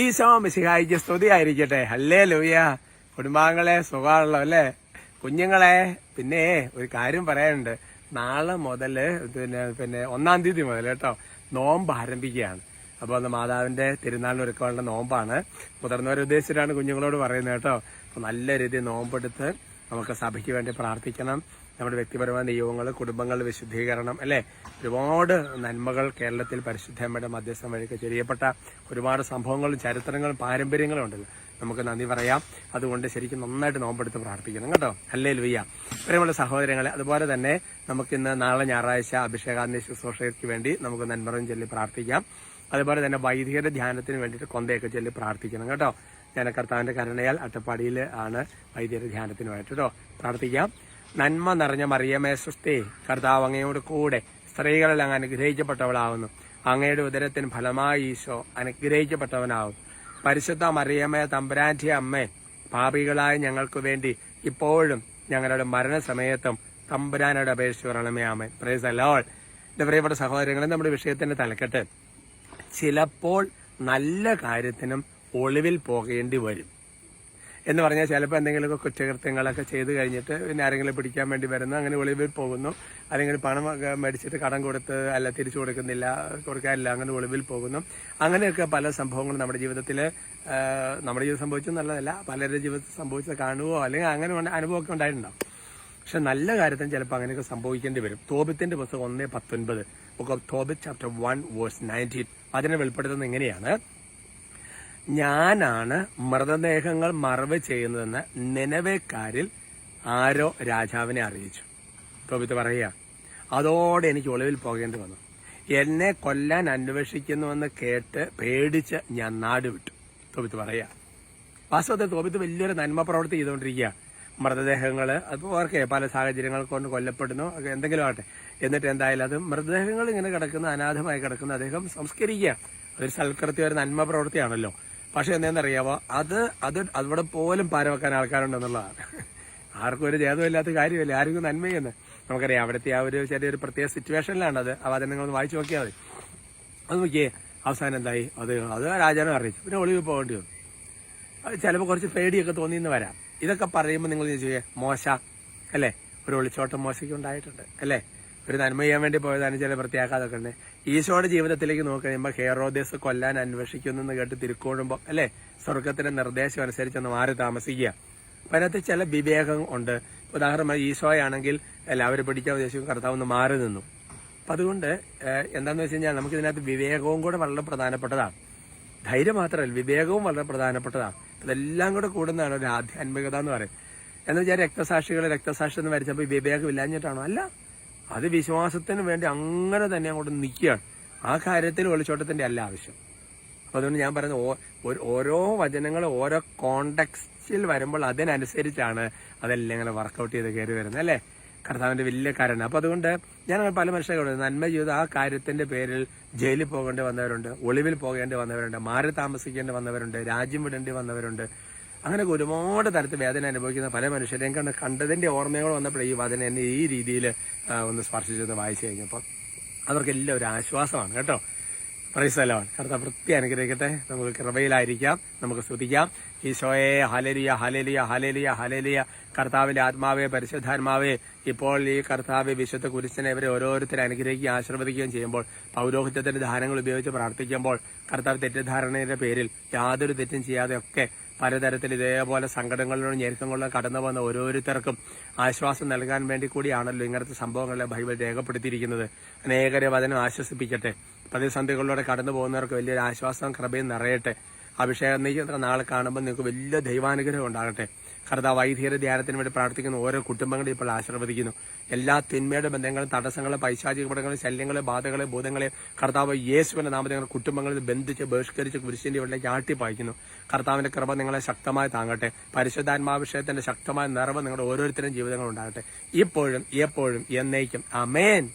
ഈശോ മിശിഹായിക്ക് സ്തുതി ആയിരിക്കട്ടെ അല്ലേ ലൂയ കുടുംബാംഗങ്ങളെ സുഖമാണല്ലോ അല്ലേ? കുഞ്ഞുങ്ങളെ പിന്നെ ഒരു കാര്യം പറയാനുണ്ട്. നാളെ മുതൽ പിന്നെ പിന്നെ ഒന്നാം തീയതി മുതൽ കേട്ടോ നോമ്പ് ആരംഭിക്കുകയാണ്. അപ്പോൾ അന്ന് മാതാവിന്റെ തിരുനാളിന് ഒരുക്കാനുള്ള നോമ്പാണ്. മുതിർന്നവരെ ഉദ്ദേശിച്ചിട്ടാണ് കുഞ്ഞുങ്ങളോട് പറയുന്നത് കേട്ടോ. അപ്പോൾ നല്ല രീതിയിൽ നോമ്പെടുത്ത് നമുക്ക് സഭയ്ക്ക് വേണ്ടി പ്രാർത്ഥിക്കണം. നമ്മുടെ വ്യക്തിപരമായ നിയമങ്ങൾ കുടുംബങ്ങളുടെ വിശുദ്ധീകരണം അല്ലെ? ഒരുപാട് നന്മകൾ കേരളത്തിൽ പരിശുദ്ധമ്മയുടെ മധ്യസ്ഥം വഴി ചെയ്യപ്പെട്ട ഒരുപാട് സംഭവങ്ങളും ചരിത്രങ്ങളും പാരമ്പര്യങ്ങളും ഉണ്ടല്ലോ. നമുക്ക് നന്ദി പറയാം. അതുകൊണ്ട് ശരിക്കും നന്നായിട്ട് നോമ്പെടുത്ത് പ്രാർത്ഥിക്കണം കേട്ടോ. അല്ലേ ലുയ്യ പ്രിയമുള്ള സഹോദരങ്ങളെ അതുപോലെ തന്നെ നമുക്കിന്ന് നാളെ ഞായറാഴ്ച അഭിഷേകാന്തി ശുശ്രൂഷയ്ക്ക് വേണ്ടി നമുക്ക് നന്മറും ചൊല്ലി പ്രാർത്ഥിക്കാം. അതുപോലെ തന്നെ വൈദികരുടെ ധ്യാനത്തിന് വേണ്ടിയിട്ട് കൊന്തയൊക്കെ ചൊല്ലി പ്രാർത്ഥിക്കണം കേട്ടോ. ഞാൻ കർത്താവിന്റെ കരുണയാൽ അട്ടപ്പാടിയിൽ ആണ് വൈദ്യരുടെ ധ്യാനത്തിനുമായിട്ട് കേട്ടോ. പ്രാർത്ഥിക്കാം. നന്മ നിറഞ്ഞ മറിയമേ സുസ്ഥേ കർത്താവ് അങ്ങയോട് കൂടെ സ്ത്രീകളിൽ അങ്ങ് അനുഗ്രഹിക്കപ്പെട്ടവളാവുന്നു. അങ്ങയുടെ ഉദരത്തിന് ഫലമായി ഈശോ അനുഗ്രഹിക്കപ്പെട്ടവനാവും. പരിശുദ്ധ മറിയമ്മേ തമ്പുരാന്റെ അമ്മേ പാപികളായ ഞങ്ങൾക്ക് വേണ്ടി ഇപ്പോഴും ഞങ്ങളുടെ മരണസമയത്തും തമ്പുരാനോട് അപേക്ഷിച്ച് പറയണമേ ആമേ പ്രേസ് അലോൾ എന്റെ പ്രിയപ്പെട്ട സഹോദരങ്ങളെ നമ്മുടെ വിഷയത്തിന്റെ തലക്കെട്ട്. ചിലപ്പോൾ നല്ല കാര്യത്തിനും ഒളിവിൽ പോകേണ്ടി വരും. എന്ന് പറഞ്ഞാൽ ചിലപ്പോൾ എന്തെങ്കിലുമൊക്കെ കുറ്റകൃത്യങ്ങളൊക്കെ ചെയ്ത് കഴിഞ്ഞിട്ട് പിന്നെ ആരെങ്കിലും പിടിക്കാൻ വേണ്ടി വരുന്നു അങ്ങനെ ഒളിവിൽ പോകുന്നു. അല്ലെങ്കിൽ പണം മേടിച്ചിട്ട് കടം കൊടുത്ത് അല്ല തിരിച്ചു കൊടുക്കുന്നില്ല കൊടുക്കാനില്ല അങ്ങനെ ഒളിവിൽ പോകുന്നു. അങ്ങനെയൊക്കെ പല സംഭവങ്ങളും നമ്മുടെ ജീവിതത്തിൽ നമ്മുടെ ജീവിതം നല്ലതല്ല. പലരുടെ ജീവിതത്തിൽ സംഭവിച്ചത് കാണുകയോ അല്ലെങ്കിൽ അങ്ങനെ അനുഭവമൊക്കെ ഉണ്ടായിട്ടുണ്ടാവും. പക്ഷെ നല്ല കാര്യത്തിന് ചിലപ്പോൾ അങ്ങനെയൊക്കെ സംഭവിക്കേണ്ടി വരും. തോബിത്തിന്റെ പുസ്തകം ഒന്നേ പത്തൊൻപത് book of Tobit chapter one verse nineteen അതിനെ വെളിപ്പെടുത്തുന്നത് എങ്ങനെയാണ് ഞാനാണ് മൃതദേഹങ്ങൾ മറവ് ചെയ്യുന്നതെന്ന് നിലവേക്കാരിൽ ആരോ രാജാവിനെ അറിയിച്ചു. തോപിത്ത് പറയുക അതോടെ എനിക്ക് ഒളിവിൽ പോകേണ്ടി വന്നു. എന്നെ കൊല്ലാൻ അന്വേഷിക്കുന്നുവെന്ന് കേട്ട് പേടിച്ച് ഞാൻ നാട് വിട്ടു തോപിത്ത് പറയുക വാസ്തവത്തിൽ തോപിത്ത് വലിയൊരു നന്മ പ്രവർത്തി ചെയ്തുകൊണ്ടിരിക്കുക. മൃതദേഹങ്ങൾ അപ്പോൾ ഓർക്കെ പല സാഹചര്യങ്ങൾ കൊണ്ട് കൊല്ലപ്പെടുന്നു. എന്തെങ്കിലും ആകട്ടെ. എന്നിട്ട് എന്തായാലും അത് മൃതദേഹങ്ങൾ ഇങ്ങനെ കിടക്കുന്ന അനാഥമായി കിടക്കുന്ന. അദ്ദേഹം സംസ്കരിക്കുക. അതൊരു സൽക്കൃത്യ ഒരു നന്മ പ്രവൃത്തിയാണല്ലോ. പക്ഷെ എന്താണെന്നറിയാവോ? അത് അത് അവിടെ പോലും പാരവെക്കാൻ ആൾക്കാരുണ്ടെന്നുള്ളതാണ്. ആർക്കും ഒരു ജേതമില്ലാത്ത കാര്യമില്ല. ആർക്കും നന്മയെന്ന് നമുക്കറിയാം അവിടുത്തെ ആ ഒരു ചെറിയൊരു പ്രത്യേക അത്. വചനം നിങ്ങളൊന്ന് വായിച്ചു നോക്കിയാൽ മതി. അത് നോക്കിയേ അവസാനം എന്തായി? അത് അത് രാജാവിനെ അറിയിച്ചു. പിന്നെ ഒളിവിൽ പോകേണ്ടി വന്നു. ചിലപ്പോൾ കുറച്ച് പേടിയൊക്കെ തോന്നിയെന്ന് വരാം. ഇതൊക്കെ പറയുമ്പോൾ നിങ്ങൾ ചോദിച്ചു മോശ അല്ലേ? ഒരു ഒളിച്ചോട്ടം മോശയ്ക്ക് ഉണ്ടായിട്ടുണ്ട് അല്ലേ? ഒരു നന്മ ചെയ്യാൻ വേണ്ടി പോയതാണ് ചില പ്രത്യാഘാതമൊക്കെ ഉണ്ട്. ഈശോയുടെ ജീവിതത്തിലേക്ക് നോക്കി കഴിയുമ്പോൾ ഹേറോദേസ് കൊല്ലാൻ അന്വേഷിക്കുന്നു എന്ന് കേട്ട് തിരുക്കോഴുമ്പോൾ അല്ലേ? സ്വർഗത്തിന്റെ നിർദ്ദേശം അനുസരിച്ച് ഒന്ന് മാറി താമസിക്കുക. അപ്പം അതിനകത്ത് ചില വിവേകം ഉണ്ട്. ഉദാഹരണമായി ഈശോയാണെങ്കിൽ എല്ലാവരും പിടിക്കാൻ ഉദ്ദേശിക്കും കർത്താവ് ഒന്ന് മാറി നിന്നു. അപ്പം അതുകൊണ്ട് എന്താണെന്ന് വെച്ച് കഴിഞ്ഞാൽ നമുക്ക് ഇതിനകത്ത് വിവേകവും കൂടെ വളരെ പ്രധാനപ്പെട്ടതാണ്. ധൈര്യം മാത്രമല്ല വിവേകവും വളരെ പ്രധാനപ്പെട്ടതാണ്. ഇതെല്ലാം കൂടെ കൂടുന്നതാണ് ഒരു ആധ്യാത്മികത എന്ന് പറയുന്നത്. എന്ന് വെച്ചാൽ രക്തസാക്ഷികൾ രക്തസാക്ഷി എന്ന് വരച്ചപ്പോൾ വിവേകം ഇല്ലാഞ്ഞിട്ടാണോ? അല്ല. അത് വിശ്വാസത്തിന് വേണ്ടി അങ്ങനെ തന്നെ അങ്ങോട്ട് നിൽക്കുകയാണ്. ആ കാര്യത്തിൽ വെളിച്ചോട്ടത്തിന്റെ അല്ല ആവശ്യം. അപ്പൊ അതുകൊണ്ട് ഞാൻ പറയുന്നത് ഓരോ വചനങ്ങൾ ഓരോ കോണ്ടെക്സ്റ്റിൽ വരുമ്പോൾ അതിനനുസരിച്ചാണ് അതെല്ലാം ഇങ്ങനെ വർക്കൗട്ട് ചെയ്ത് കയറി വരുന്നത് അല്ലേ? കർത്താവിന്റെ വലിയ കാരണം. അപ്പൊ അതുകൊണ്ട് ഞാൻ പല മനുഷ്യരെ നന്മ ചെയ്ത് ആ കാര്യത്തിന്റെ പേരിൽ ജയിലിൽ പോകേണ്ടി വന്നവരുണ്ട് ഒളിവിൽ പോകേണ്ടി വന്നവരുണ്ട് മാറി താമസിക്കേണ്ടി വന്നവരുണ്ട് രാജ്യം വിടേണ്ടി വന്നവരുണ്ട് അങ്ങനെ ഒരുപാട് തരത്തിൽ വേദന അനുഭവിക്കുന്ന പല മനുഷ്യരെയും കണ്ട് കണ്ടതിന്റെ ഓർമ്മകൾ വന്നപ്പോൾ ഈ വചന എന്നെ ഈ രീതിയിൽ ഒന്ന് സ്പർശിച്ചൊന്ന് വായിച്ചു കഴിഞ്ഞപ്പോൾ അവർക്കെല്ലാം ഒരു ആശ്വാസമാണ് കേട്ടോ. പ്രൈസലോൺ കർത്താവ് വൃത്തി അനുഗ്രഹിക്കട്ടെ. നമുക്ക് കൃപയിലായിരിക്കാം. നമുക്ക് സ്തുതിക്കാം. ഈശോയെ ഹലലിയ ഹലലിയ ഹലലിയ ഹലലിയ കർത്താവിന്റെ ആത്മാവെ പരിശുദ്ധാത്മാവെ ഇപ്പോൾ ഈ കർത്താവ് വിശുദ്ധ കുരിശനെ ഇവരെ ഓരോരുത്തരെ അനുഗ്രഹിക്കുകയും ആശീർവദിക്കുകയും ചെയ്യുമ്പോൾ പൗരോഹിത്യത്തിന്റെ ദാനങ്ങൾ ഉപയോഗിച്ച് പ്രാർത്ഥിക്കുമ്പോൾ കർത്താവ് തെറ്റിദ്ധാരണയുടെ പേരിൽ യാതൊരു തെറ്റും ചെയ്യാതെ ഒക്കെ പലതരത്തിൽ ഇതേപോലെ സങ്കടങ്ങളിലും ഞെരുക്കങ്ങളിലും കടന്നു വന്ന ഓരോരുത്തർക്കും ആശ്വാസം നൽകാൻ വേണ്ടി കൂടിയാണല്ലോ ഇങ്ങനത്തെ സംഭവങ്ങളെ ബൈബിൾ രേഖപ്പെടുത്തിയിരിക്കുന്നത്. അനേകരെ വചനം ആശ്വസിപ്പിക്കട്ടെ. പ്രതിസന്ധികളിലൂടെ കടന്നു പോകുന്നവർക്ക് വലിയൊരു ആശ്വാസം കൃപയും നിറയട്ടെ. അഭിഷേകം നീക്കുന്ന നാളെ കാണുമ്പോൾ നിങ്ങൾക്ക് വലിയ ദൈവാനുഗ്രഹം ഉണ്ടാകട്ടെ. കർത്താവ് വൈദ്യര ധ്യാനത്തിന് വേണ്ടി പ്രാർത്ഥിക്കുന്ന ഓരോ കുടുംബങ്ങളെ ഇപ്പോൾ ആശീർവദിക്കുന്നു. എല്ലാ തിന്മയുടെ ബന്ധങ്ങളും തടസ്സങ്ങളും പൈശാചിക പടങ്ങളും ശല്യങ്ങളെ ബാധകളെ ബോധങ്ങളെ കർത്താവ് യേശുവിന്റെ നാമത്തെ കുടുംബങ്ങളിൽ ബന്ധിച്ച് ബഹിഷ്കരിച്ച് കുരിശിന്റെ ഉള്ളിലേക്ക് ആട്ടിപ്പായിക്കുന്നു. കർത്താവിന്റെ കൃപ നിങ്ങളെ ശക്തമായി താങ്ങട്ടെ. പരിശുദ്ധാത്മാഭിഷേകത്തിന്റെ ശക്തമായ നിറവ് നിങ്ങളുടെ ഓരോരുത്തരും ജീവിതങ്ങൾ ഉണ്ടാകട്ടെ. ഇപ്പോഴും എപ്പോഴും എന്നേക്കും. അമേൻ